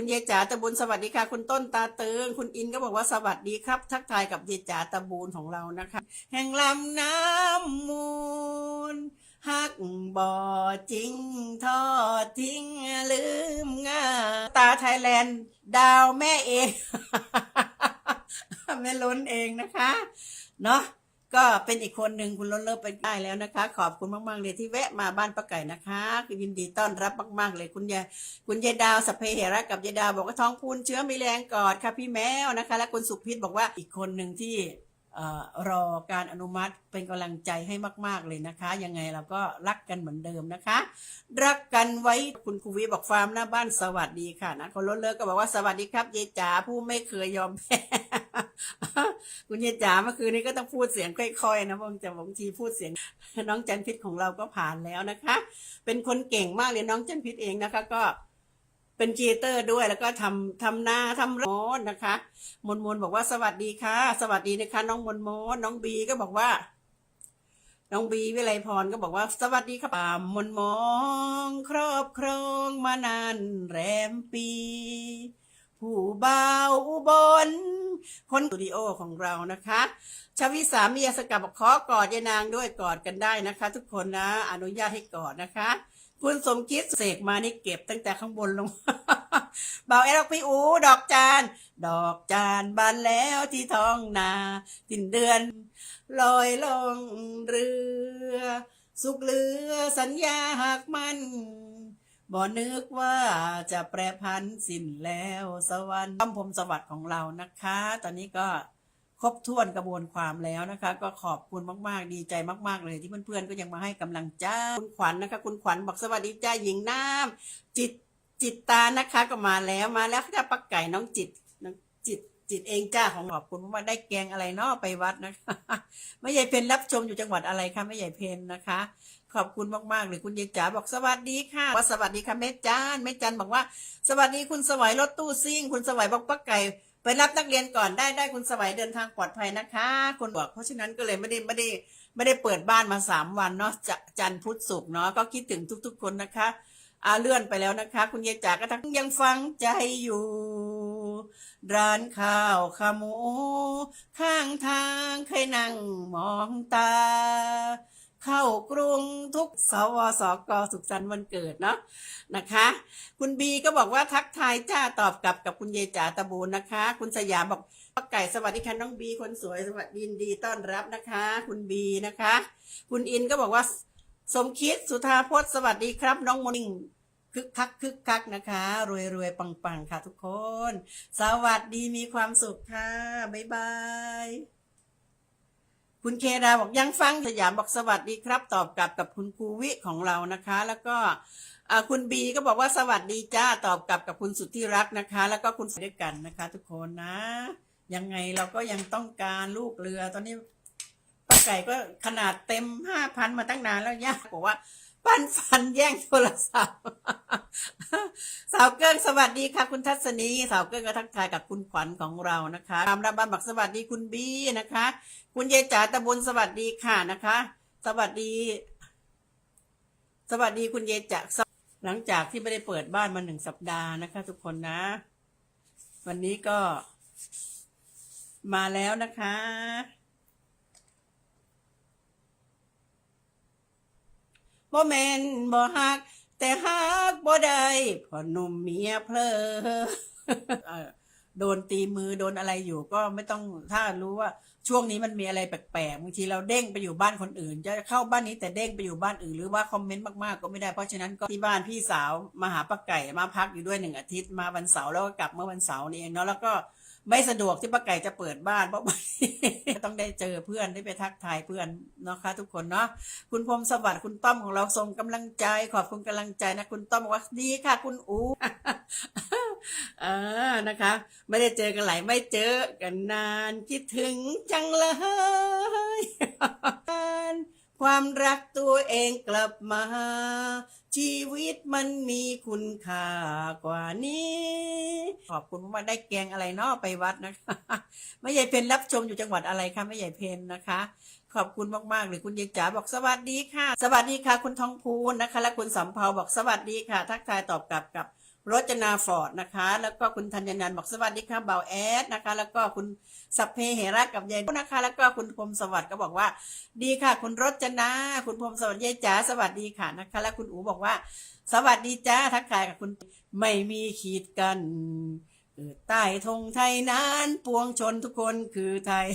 คุณเยจ๋าตะบุญสวัสดีค่ะ คุณต้นตาเติง คุณอินก็บอกว่าสวัสดีครับ ทักทายกับเยจ๋าตะบูนของเรานะคะ แห่งลำน้ำมูลฮักบ่อจริงทอดทิ้งลืมง่าตาไทยแลนด์ ดาวแม่เอง แม่ล้นเองนะคะ เนาะ ก็เป็นอีกคนหนึ่งคุณล้นเลิฟไปได้แล้วนะคะ ขอบคุณมากๆเลยที่แวะมาบ้านป้าไก่นะคะยินดีต้อนรับมาก ๆ เลยคุณยายคุณยายดาวสเพเหระกับยายดาวบอกว่าท้องพูนเชื้อมีแรงกอดค่ะพี่แมวนะคะ และคุณสุพิษบอกว่าอีกคนหนึ่งที่ออรอการอนุมัติเป็นกำลังใจให้มาก ๆ เลยนะคะ ยังไงเราก็รักกันเหมือนเดิมนะคะ รักกันไว้คุณครูวิบอกฟาร์มหน้าบ้านสวัสดีค่ะนะคนล้นเลิกก็บอกว่าสวัสดีครับยายจ๋าผู้ไม่เคยยอมแพ้ คุณยายจ๋าเมื่อคืนนี้ก็ต้องพูดเสียงค่อยๆนะบางจะบางทีพูดเสียง น้องจันพิษของเราก็ผ่านแล้วนะคะ เป็นคนเก่งมากเลยน้องจันพิษเองนะคะ ก็เป็นครีเอเตอร์ด้วยแล้วก็ทำทำนาทำโมนนะคะ มนมนบอกว่าสวัสดีค่ะ สวัสดีนะคะ น้องมนมนน้องบีก็บอกว่า น้องบีวิไลพรก็บอกว่า สวัสดีครับป่ามนมอง ครอบครองมานานแรมปี ผู้บ่าอุบล คนสตูดิโอของเรานะคะ ชวิสามียสกับบกขอกอดยายนางด้วยกอดกันได้นะคะ ทุกคนนะ อนุญาตให้กอดนะคะ คุณสมคิดเสกมานี่เก็บตั้งแต่ข้างบนลงเบาเอลพี่อู ดอกจาน ดอกจานบานแล้วที่ท้องนาตินเดือน ลอยลงเรือ สุกเหลือสัญญาหากมัน บ่นึกว่าจะแปรพันสิ้นแล้วสวรรค์คำพรมสวัสดิ์ของเรานะคะ ตอนนี้ก็ครบถ้วนกระบวนความแล้วนะคะ ก็ขอบคุณมากๆ ดีใจมากๆเลยที่เพื่อนๆก็ยังมาให้กำลังใจคุณขวัญนะคะ คุณขวัญบอกสวัสดีจ้าหญิงน้ำจิตจิตตานะคะก็มาแล้วมาแล้วค่ะปักไก่น้องจิตน้องจิตจิตเองจ้าของขอบคุณมากได้แกงอะไรเนาะไปวัดนะคะไม่ใหญ่เพนรับชมอยู่จังหวัดอะไรคะไม่ใหญ่เพนนะคะ ขอบคุณมากๆเลยคุณยายจ๋าบอกสวัสดีค่ะว่าสวัสดีค่ะแม่จานแม่จันบอกว่า สวัสดีคุณสวัยรถตู้ซิ่ง คุณสวัยบอกป้าไก่ไปรับนักเรียนก่อนได้ได้คุณสวัยเดินทางปลอดภัยนะคะคุณบอกเพราะฉะนั้นก็เลยไม่ได้ไม่ได้ไม่ได้เปิดบ้านมาสามวันเนาะจจันพุธศุกร์เนาะก็คิดถึงทุก ๆ คนนะคะอาเลื่อนไปแล้วนะคะ คุณยายจ๋าก็ทั้งยังฟังใจอยู่ ร้านข้าวขาหมู ข้างทางเคยนั่งมองตา เข้ากรุงทุกสวสกสุขสันต์วันเกิดเนาะนะคะ คุณบีก็บอกว่าทักทายจ้าตอบกลับกับคุณเยจ๋าตะบูนนะคะ คุณสยามบอกป้าไก่สวัสดีค่ะน้องบีคนสวยสวัสดีดีต้อนรับนะคะ คุณบีนะคะ คุณอินก็บอกว่าสมคิดสุธาพจน์สวัสดีครับ น้องโมนิ่งคึกคักคึกคักนะคะ รวยรวยปังปังค่ะทุกคน สวัสดีมีความสุขค่ะ บ๊ายบาย คุณเคดาบอกยังฟังสยามบอกสวัสดีครับ ตอบกลับกับคุณครูวิของเรานะคะ แล้วก็คุณบีก็บอกว่าสวัสดีจ้าตอบกลับกับคุณสุดที่รักนะคะ แล้วก็คุณด้วยกันนะคะ ทุกคนนะ ยังไงเราก็ยังต้องการลูกเรือตอนนี้ป้าไก่ก็ขนาดเต็มห้าพันมาตั้งนานแล้วย่าบอกว่า ปันฟันแย่งโทรศัพท์ สาวเกิ้งสวัสดีค่ะ คุณทัศนี สาวเกิ้งก็ทักทายกับคุณขวัญของเรานะคะตามรับบ้านบักสวัสดีคุณบีนะคะ คุณเยจ๋าตะบนสวัสดีค่ะนะคะ สวัสดี สวัสดีคุณเยจ๋าหลังจากที่ไม่ได้เปิดบ้านมาหนึ่งสัปดาห์นะคะ ทุกคนนะ วันนี้ก็มาแล้วนะคะ บ่แมนบ่ฮัก แต่ฮักบ่ได้พอหนุ่มเมียเพลอโดนตีมือโดนอะไรอยู่ก็ไม่ต้องถ้ารู้ว่า ช่วงนี้มันมีอะไรแปลกๆบางทีเราเด้งไปอยู่บ้านคนอื่น จะเข้าบ้านนี้แต่เด้งไปอยู่บ้านอื่นหรือว่าคอมเมนต์มากๆก็ไม่ได้เพราะฉะนั้นก็ที่บ้านพี่สาวมาหาป้าไก่มาพักอยู่ด้วยหนึ่งอาทิตย์มาวันเสาร์แล้วก็กลับเมื่อวันเสาร์นี่เองเนาะแล้วก็ไม่สะดวกที่ป้าไก่จะเปิดบ้านเพราะต้องได้เจอเพื่อนได้ไปทักทายเพื่อนเนาะคะ ทุกคนเนาะคุณพรมสวัสดิ์คุณต้อมของเราส่งกำลังใจ ขอบคุณกำลังใจนะ คุณต้อมว่าดีค่ะ คุณอูเออนะคะ ไม่ได้เจอกันหลายไม่เจอกันนานคิดถึงจังเลย ความรักตัวเองกลับมา ชีวิตมันมีคุณค่ากว่านี้ ขอบคุณมาได้แกงอะไรเนาะไปวัดนะคะไม่ใหญ่เพนรับชมอยู่จังหวัดอะไรคะไม่ใหญ่เพนนะคะ ขอบคุณมากๆเลยคุณยายจ๋าบอกสวัสดีค่ะ สวัสดีค่ะ คุณทองพูนนะคะ และคุณสำเภาบอกสวัสดีค่ะ ทักทายตอบกลับกับ รจนาฟอร์ดนะคะ แล้วก็คุณธัญนันบอกสวัสดีค่ะเบาแอดนะคะ แล้วก็คุณสัพเพเหระกับยายนะคะ แล้วก็คุณพรมสวัสดิ์ก็บอกว่า ดีค่ะ คุณรจนา คุณพรมสวัสดิ์ยายจ๋าสวัสดีค่ะนะคะ แล้วคุณอูบอกว่า สวัสดีจ้าทักทายกับคุณไม่มีขีดกันเกิดใต้ธงไทยนั้นปวงชนทุกคนคือไทย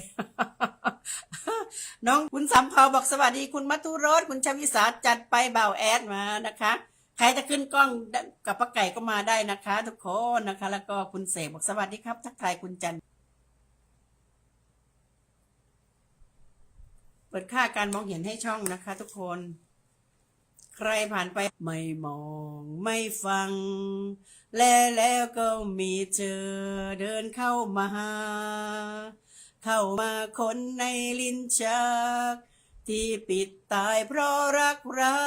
น้องคุณสำเภาบอกสวัสดีคุณมัทุรสคุณชวิสาจัดไปเบาแอดมานะคะ ใครจะขึ้นกล้องกับป้าไก่ก็มาได้นะคะ ทุกคนนะคะ แล้วก็คุณเสกบอกสวัสดีครับ ทักทายคุณจันเปิดค่าการมองเห็นให้ช่องนะคะ ทุกคน ใครผ่านไปไม่มองไม่ฟัง และแล้วก็มีเธอเดินเข้ามาหาเข้ามาคนในลิ้นชัก ที่ปิดตายเพราะรักเรา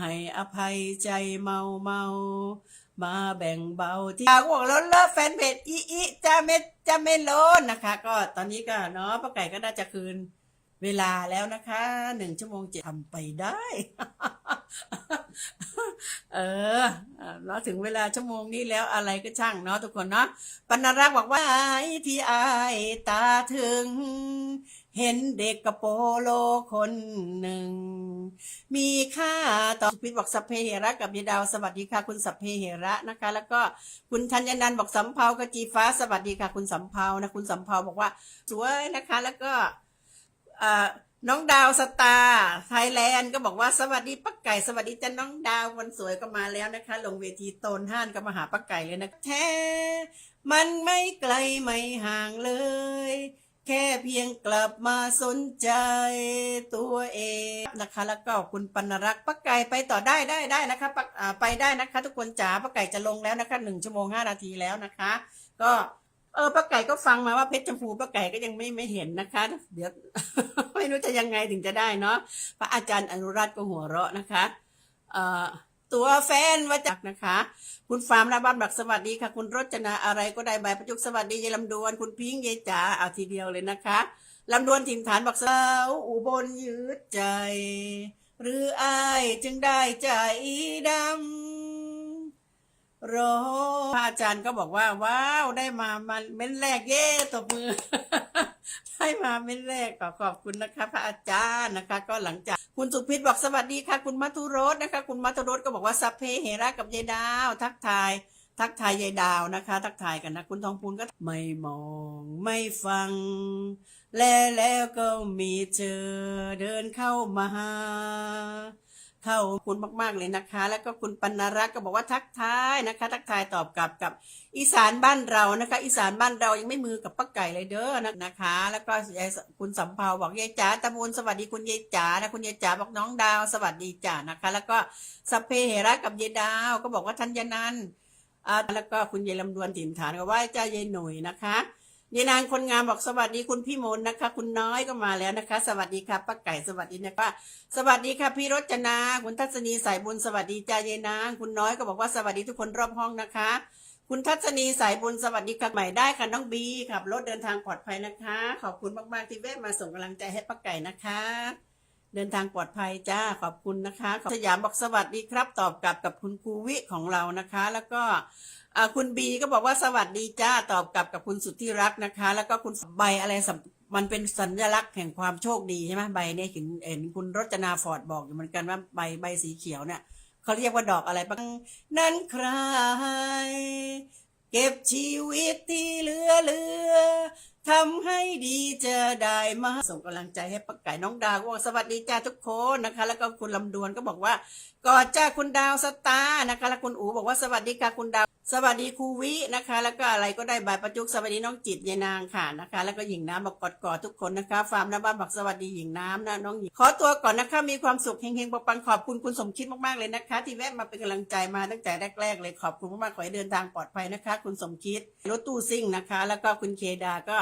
ให้อภัยใจเมาเมามาแบ่งเบาที่อยากบอกแล้นเลิฟแฟนเพจอีอีจะเม็ดจะเมโลนนะคะ ก็ตอนนี้ก็เนาะป้าไก่ก็น่าจะคืน เวลาแล้วนะคะหนึ่งชั่วโมงเจ็ดทำไปได้ เออเราถึงเวลาชั่วโมงนี้แล้วอะไรก็ช่างเนาะทุกคนเนาะปนรักษ์บอกว่าไอ้ที่อายตาถึง เห็นเด็กกระโปโลคนหนึ่ง มีค่าต่อพิษบอกสัพเพเหระกับยายดาวสวัสดีค่ะ คุณสัพเพเหระนะคะ แล้วก็คุณธัญนันท์บอกสำเภากจีฟ้าสวัสดีค่ะ คุณสำเภานะคุณสำเภาบอกว่า สวยนะคะ แล้วก็ น้องดาวสตาร์ไทยแลนด์ก็บอกว่าสวัสดีปักไก่สวัสดีจ้าน้องดาววันสวยก็มาแล้วนะคะ ลงเวทีโตนห้านก็มาหาปักไก่เลยนะแท้มันไม่ไกลไม่ห่างเลย แค่เพียงกลับมาสนใจตัวเองนะคะ แล้วก็คุณปนรักปักไก่ไปต่อได้ได้ได้นะคะปักไปได้นะคะ ทุกคนจ๋าปักไก่จะลงแล้วนะคะหนึ่งชั่วโมงห้านาทีแล้วนะคะ ก็ ออป้าไก่ก็ฟังมาว่าเพชรชมพูป้าไก่ก็ยังไม่ไม่เห็นนะคะ เดี๋ยว ไม่รู้จะยังไงถึงจะได้เนาะพระอาจารย์อนุรัตน์ก็หัวเราะนะคะ เอ่อตัวแฟนว่าจากนะคะ คุณฟาร์มนาบ้านบักสวัสดีค่ะ คุณรจนาอะไรก็ได้ใบประจุกสวัสดียายลำดวนคุณพิงค์ยายจ๋าเอาทีเดียวเลยนะคะลำดวนถิ่นฐานบักสาวอุบลยืดใจ หรืออายจึงได้ใจดำ รอพระอาจารย์ก็บอกว่า ว้าวได้มามันเม้นแรกเย่ตบมือ ได้มาเม้นแรกก็ขอบคุณนะคะ พระอาจารย์นะคะ ก็หลังจากคุณสุพิษบอกสวัสดีค่ะ คุณมัทุรสนะคะ คุณมัทุรสก็บอกว่าสัพเพเหระกับยายดาว ทักทาย ทักทายยายดาวนะคะ ทักทายกันนะ คุณทองพูนก็ไม่มองไม่ฟัง และแล้วก็มีเธอเดินเข้ามาหา เข้าคุณมากๆเลยนะคะ แล้วก็คุณปนรักษ์ก็บอกว่าทักทายนะคะ ทักทายตอบกลับกับอีสานบ้านเรานะคะ อีสานบ้านเรายังไม่มือกับป้าไก่เลยเด้อนะคะ แล้วก็ยายคุณสำเภาบอกยายจ๋าตะบูนสวัสดีคุณยายจ๋านะคุณยายจ๋าบอกน้องดาวสวัสดีจ๋านะคะ แล้วก็สเพเหระกับยายดาวก็บอกว่าทัญญนันอ่าแล้วก็คุณยายลำดวนถิ่นฐานก็ว่าเจ้ายายหนุ่ยนะคะ ยายนางคนงามบอกสวัสดีคุณพี่มนนะคะ คุณน้อยก็มาแล้วนะคะ สวัสดีค่ะป้าไก่สวัสดีนะคะสวัสดีค่ะพี่รจนา คุณทัศนีสายบุญสวัสดีจ้าเยนาง คุณน้อยก็บอกว่าสวัสดีทุกคนรอบห้องนะคะ คุณทัศนีสายบุญสวัสดีค่ะใหม่ได้ค่ะน้องบีขับรถเดินทางปลอดภัยนะคะ ขอบคุณมากๆที่แวะมาส่งกำลังใจให้ป้าไก่นะคะ เดินทางปลอดภัยจ้าขอบคุณนะคะสยามบอกสวัสดีครับ ตอบกลับกับคุณครูวิของเรานะคะ แล้วก็คุณบีก็บอกว่าสวัสดีจ้าตอบกลับกับคุณสุดที่รักนะคะ แล้วก็คุณใบอะไรมันเป็นสัญลักษณ์แห่งความโชคดีใช่ไหมใบเนี่ยเห็นเห็นคุณรจนาฟอร์ดบอกอยู่เหมือนกันว่าใบใบสีเขียวเนี่ยเขาเรียกว่าดอกอะไรบ้างนั้นใคร เก็บชีวิตที่เหลือเหลือ ทำให้ดีเจะได้มาส่งกำลังใจให้ปักไก่น้องดาวบอกสวัสดีจ้าทุกคนนะคะ แล้วก็คุณลำดวนก็บอกว่ากอดจ้าคุณดาวสตาร์นะคะ แล้วคุณอูบอกว่าสวัสดีค่ะคุณดาว สวัสดีครูวินะคะ แล้วก็อะไรก็ได้บายประจุกสวัสดีน้องจิตยายนางค่ะนะคะ แล้วก็หญิงน้ำบอกกอดกอดทุกคนนะคะฟาร์มน้าบ้านบอกสวัสดีหญิงน้ำนะน้องหญิงขอตัวก่อนนะคะมีความสุขเฮงๆปังๆขอบคุณคุณสมคิดมากๆเลยนะคะ ที่แวะมาเป็นกำลังใจมาตั้งแต่แรกๆเลยขอบคุณมากๆขอให้เดินทางปลอดภัยนะคะ คุณสมคิดรถตู้ซิ่งนะคะ แล้วก็คุณเคดาก็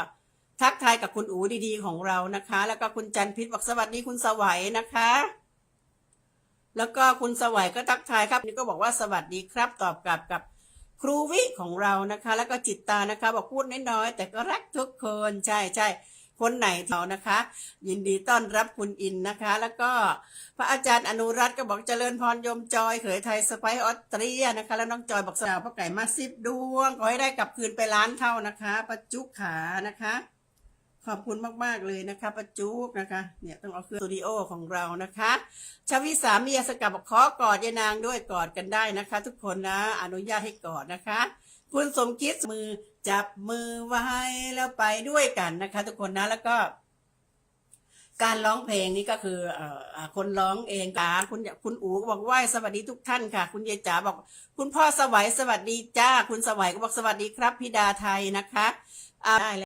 ทักทายกับคุณอูดีๆของเรานะคะ แล้วก็คุณจันพิษบอกสวัสดีคุณสวัยนะคะ แล้วก็คุณสวัยก็ทักทายครับนี่ก็บอกว่าสวัสดีครับ ตอบกลับกับครูวิของเรานะคะ แล้วก็จิตตานะคะ บอกพูดน้อยๆแต่ก็รักทุกคนใช่ใช่คนไหนเขานะคะ ยินดีต้อนรับคุณอินนะคะ แล้วก็พระอาจารย์อนุรัตน์ก็บอกเจริญพรยมจอยเขยไทยสไปออสเตรียนะคะ แล้วน้องจอยบอกสาวพ่อไก่มาสิบดวงขอให้ได้กลับคืนไปล้านเท่านะคะประจุขานะคะ ขอบคุณมาก ๆ เลยนะคะประจุกนะคะ เนี่ยต้องเอาเครื่องสตูดิโอของเรานะคะชวิสามียสกับบอกขอกอดยายนางด้วยกอดกันได้นะคะ ทุกคนนะ อนุญาตให้กอดนะคะ คุณสมคิดมือจับมือไว้แล้วไปด้วยกันนะคะ ทุกคนนะแล้วก็ การร้องเพลงนี้ก็คือเอ่อคนร้องเองค่ะคุณคุณอูก็บอกว่าสวัสดีทุกท่านค่ะ คุณยายจ๋าบอก คุณพ่อสวัยสวัสดีจ้า คุณสวัยก็บอกสวัสดีครับพี่ดาไทยนะคะได้แล้ว